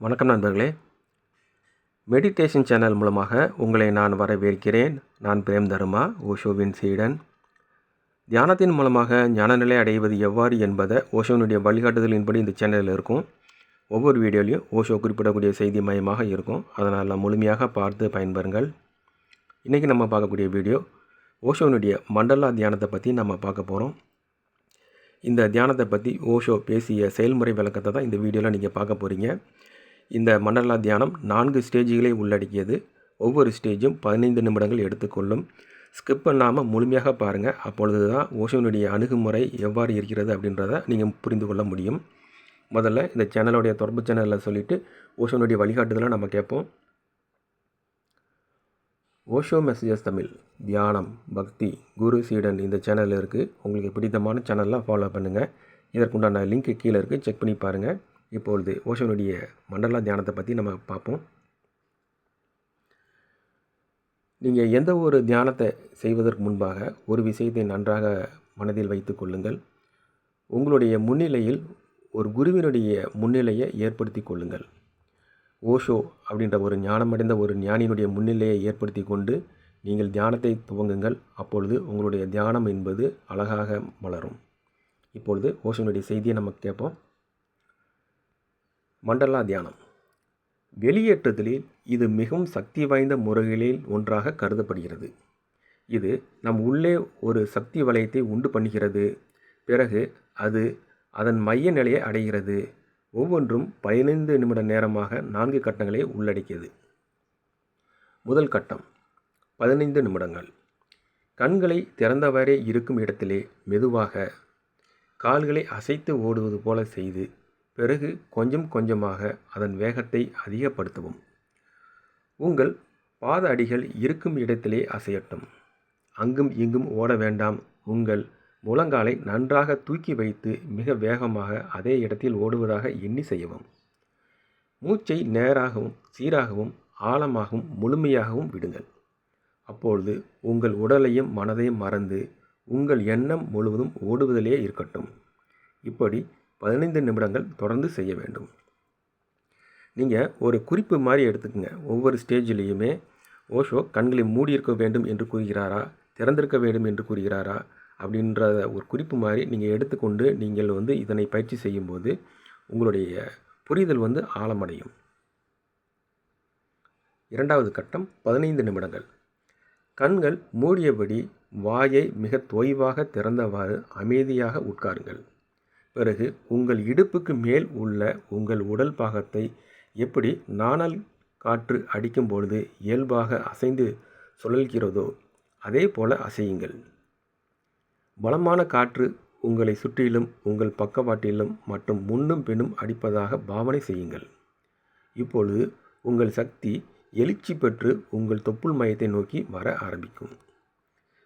வணக்கம் நண்பர்களே. Meditation channel மூலமாக உங்களை நான் வரவேற்கிறேன். நான் பிரேம் தர்மா ஓஷோவின் சீடன். தியானத்தின் மூலமாக ஞானநிலை அடைவது எவ்வாறு என்பதை ஓஷோனுடைய வழிகாட்டுதலின்படி இந்த சேனலில் இருக்கும். ஒவ்வொரு வீடியோலையும் ஓஷோ குறிப்பிடக்கூடிய செய்தி மையமாக இருக்கும். அதனால் முழுமையாக பார்த்து பயன்பெறுங்கள். இன்றைக்கி நம்ம பார்க்கக்கூடிய வீடியோ ஓஷோனுடைய மண்டலா தியானத்தை பற்றி நம்ம பார்க்க போகிறோம் இந்த தியானத்தை பற்றி ஓஷோ பேசிய செயல்முறை விளக்கத்தை தான் இந்த வீடியோவில் நீங்கள் பார்க்க போகிறீங்க இந்த மண்டலா தியானம் நான்கு ஸ்டேஜுகளை உள்ளடக்கியது. ஒவ்வொரு ஸ்டேஜும் பதினைந்து நிமிடங்கள் எடுத்துக்கொள்ளும். ஸ்கிப் பண்ணாமல் முழுமையாக பாருங்கள் அப்பொழுது தான் ஓஷோனுடைய அணுகுமுறை எவ்வாறு இருக்கிறது அப்படின்றத நீங்கள் புரிந்து கொள்ள முடியும். முதல்ல இந்த சேனலுடைய தொடர்பு சேனலில் சொல்லிவிட்டு ஓஷோனுடைய வழிகாட்டுதலை நம்ம கேட்போம். ஓஷோ மெசேஜஸ் தமிழ் தியானம் பக்தி குரு சீடன் இந்த சேனலில் இருக்குது உங்களுக்கு பிடித்தமான சேனல்லாம் ஃபாலோ பண்ணுங்கள் இதற்குண்டான லிங்க் கீழே இருக்குது செக் பண்ணி பாருங்கள் இப்பொழுது ஓஷோனுடைய மண்டலா தியானத்தை பற்றி நம்ம பார்ப்போம். நீங்கள் எந்த ஒரு தியானத்தை செய்வதற்கு முன்பாக ஒரு விஷயத்தை நன்றாக மனதில் வைத்து கொள்ளுங்கள். உங்களுடைய முன்னிலையில் ஒரு குருவினுடைய முன்னிலையை ஏற்படுத்தி கொள்ளுங்கள். ஓஷோ அப்படின்ற ஒரு ஞானமடைந்த ஒரு ஞானியினுடைய முன்னிலையை ஏற்படுத்தி கொண்டு நீங்கள் தியானத்தை துவங்குங்கள். அப்பொழுது உங்களுடைய தியானம் என்பது அழகாக மலரும். இப்பொழுது ஓஷோனுடைய செய்தியை நம்ம கேட்போம். மண்டலா தியானம். வெளியேற்றுதலில் இது மிகவும் சக்தி வாய்ந்த முறைகளில் ஒன்றாக கருதப்படுகிறது. இது நம் உள்ளே ஒரு சக்தி வலயத்தை உண்டு பண்ணுகிறது. பிறகு அது அதன் மைய நிலையை அடைகிறது. ஒவ்வொன்றும் பதினைந்து நிமிட நேரமாக நான்கு கட்டங்களை உள்ளடக்கியது. முதல் கட்டம் பதினைந்து நிமிடங்கள். கண்களை திறந்தவரே இருக்கும் இடத்திலே மெதுவாக கால்களை அசைத்து ஓடுவது போல செய்து பிறகு கொஞ்சம் கொஞ்சமாக அதன் வேகத்தை அதிகப்படுத்தவும். உங்கள் பாத அடிகள் இருக்கும் இடத்திலே அசையட்டும். அங்கும் இங்கும் ஓட வேண்டாம். உங்கள் முழங்காலை நன்றாக தூக்கி வைத்து மிக வேகமாக அதே இடத்தில் ஓடுவதாக எண்ணி செய்யவும். மூச்சை நேராகவும் சீராகவும் ஆழமாகவும் முழுமையாகவும் விடுங்கள். அப்பொழுது உங்கள் உடலையும் மனதையும் மறந்து உங்கள் எண்ணம் முழுவதும் ஓடுவதிலே இருக்கட்டும். இப்படி பதினைந்து நிமிடங்கள் தொடர்ந்து செய்ய வேண்டும். நீங்கள் ஒரு குறிப்பு மாதிரி எடுத்துக்கங்க. ஒவ்வொரு ஸ்டேஜ்லேயுமே ஓஷோ கண்களை மூடியிருக்க வேண்டும் என்று கூறுகிறாரா? திறந்திருக்க வேண்டும் என்று கூறுகிறாரா? அப்படின்ற ஒரு குறிப்பு மாதிரி நீங்கள் எடுத்துக்கொண்டு நீங்கள் வந்து இதனை பயிற்சி செய்யும்போது உங்களுடைய புரிதல் வந்து ஆழமடையும். இரண்டாவது கட்டம் பதினைந்து நிமிடங்கள். கண்கள் மூடியபடி வாயை மிக தொய்வாக திறந்தவாறு அமைதியாக உட்காருங்கள். பிறகு உங்கள் இடுப்புக்கு மேல் உள்ள உங்கள் உடல் பாகத்தை எப்படி நாணல் காற்று அடிக்கும் பொழுது இயல்பாக அசைந்து சுழல்கிறதோ அதே போல அசையுங்கள். பலமான காற்று உங்களை சுற்றிலும் உங்கள் பக்கவாட்டிலும் மற்றும் முன்னும் பின்னும் அடிப்பதாக பாவனை செய்யுங்கள். இப்பொழுது உங்கள் சக்தி எழுச்சி பெற்று உங்கள் தொப்புள் மையத்தை நோக்கி வர ஆரம்பிக்கும்.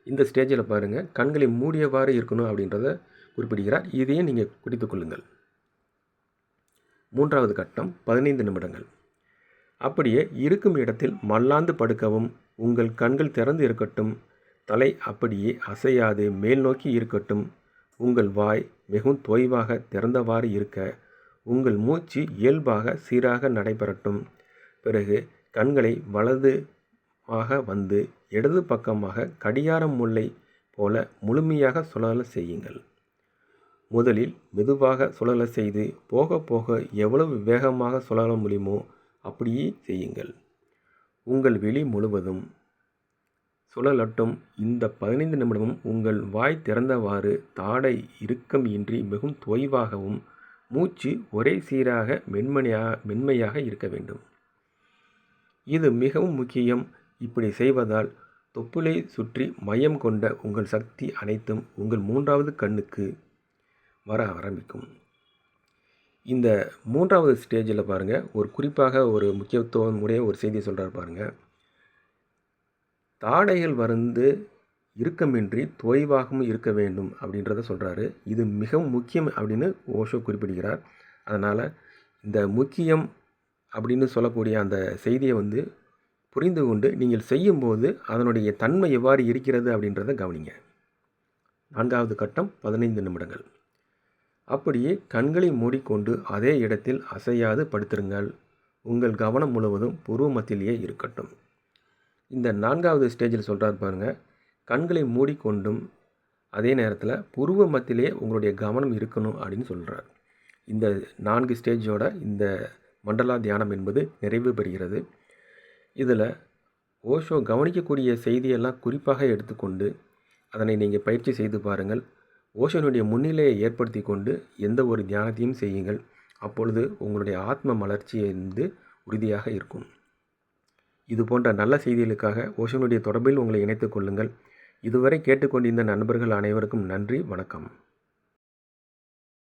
இந்த ஸ்டேஜில் பாருங்கள் கண்களை மூடியவாறு இருக்கணும் அப்படின்றத குறிப்பிடுகிறார். இதையும் நீங்கள் குறித்து கொள்ளுங்கள். மூன்றாவது கட்டம் பதினைந்து நிமிடங்கள். அப்படியே இருக்கும் இடத்தில் மல்லாந்து படுக்கவும் உங்கள் கண்கள் திறந்து இருக்கட்டும் தலை அப்படியே அசையாது மேல் நோக்கி இருக்கட்டும் உங்கள் வாய் மிகவும் தொய்வாக திறந்தவாறு இருக்க உங்கள் மூச்சு இயல்பாக சீராக நடைபெறட்டும். பிறகு கண்களை வலது ஆக வந்து இடது பக்கமாக கடிகாரம் முல்லை போல முழுமையாக சுழல செய்யுங்கள். முதலில் மெதுவாக சுழல செய்து போக போக எவ்வளவு வேகமாக சுழல முடியுமோ அப்படியே செய்யுங்கள். உங்கள் வெளி முழுவதும் சுழலட்டும். இந்த பதினைந்து நிமிடமும் உங்கள் வாய் திறந்தவாறு தாடை இறுக்கம் இன்றி மிகவும் தொய்வாகவும் மூச்சு ஒரே சீராக மென்மையாக மென்மையாக இருக்க வேண்டும். இது மிகவும் முக்கியம். இப்படி செய்வதால் தொப்புளை சுற்றி மையம் கொண்ட உங்கள் சக்தி அனைத்தும் உங்கள் மூன்றாவது கண்ணுக்கு வர ஆரம்பிக்கும். இந்த மூன்றாவது ஸ்டேஜில் பாருங்கள் ஒரு குறிப்பாக ஒரு முக்கியத்துவம் உடைய ஒரு செய்தியை சொல்கிறார் பாருங்கள் தாடைகள் வந்து இறுக்கமின்றி தொய்வாகவும் இருக்க வேண்டும் அப்படின்றத சொல்கிறாரு இது மிகவும் முக்கியம் அப்படின்னு ஓஷோ குறிப்பிடுகிறார். அதனால் இந்த முக்கியம் அப்படின்னு சொல்லக்கூடிய அந்த செய்தியை வந்து புரிந்து கொண்டு நீங்கள் செய்யும்போது அதனுடைய தன்மை எவ்வாறு இருக்கிறது அப்படின்றத கவனிங்க. நான்காவது கட்டம் பதினைந்து நிமிடங்கள். அப்படியே கண்களை மூடிக்கொண்டு அதே இடத்தில் அசையாது படுத்திருங்கள். உங்கள் கவனம் முழுவதும் புருவ மத்தியிலேயே இருக்கட்டும். இந்த நான்காவது ஸ்டேஜில் சொல்கிறார் பாருங்கள் கண்களை மூடிக்கொண்டும் அதே நேரத்தில் புருவ மத்தியிலே உங்களுடைய கவனம் இருக்கணும் அப்படின்னு சொல்கிறார் இந்த நான்கு ஸ்டேஜோட இந்த மண்டலா தியானம் என்பது நிறைவு பெறுகிறது. இதில் ஓஷோ கவனிக்கக்கூடிய செய்தியெல்லாம் குறிப்பாக எடுத்துக்கொண்டு அதனை நீங்கள் பயிற்சி செய்து பாருங்கள். ஓஷோனுடைய முன்னிலையை ஏற்படுத்தி கொண்டு எந்த ஒரு தியானத்தையும் செய்யுங்கள். அப்பொழுது உங்களுடைய ஆத்ம மலர்ச்சி வந்து உறுதியாக இருக்கும். இது போன்ற நல்ல செய்திகளுக்காக ஓஷோனுடைய தொடர்பில் உங்களை இணைத்துக் கொள்ளுங்கள். இதுவரை கேட்டுக்கொண்டிருந்த நண்பர்கள் அனைவருக்கும் நன்றி வணக்கம்.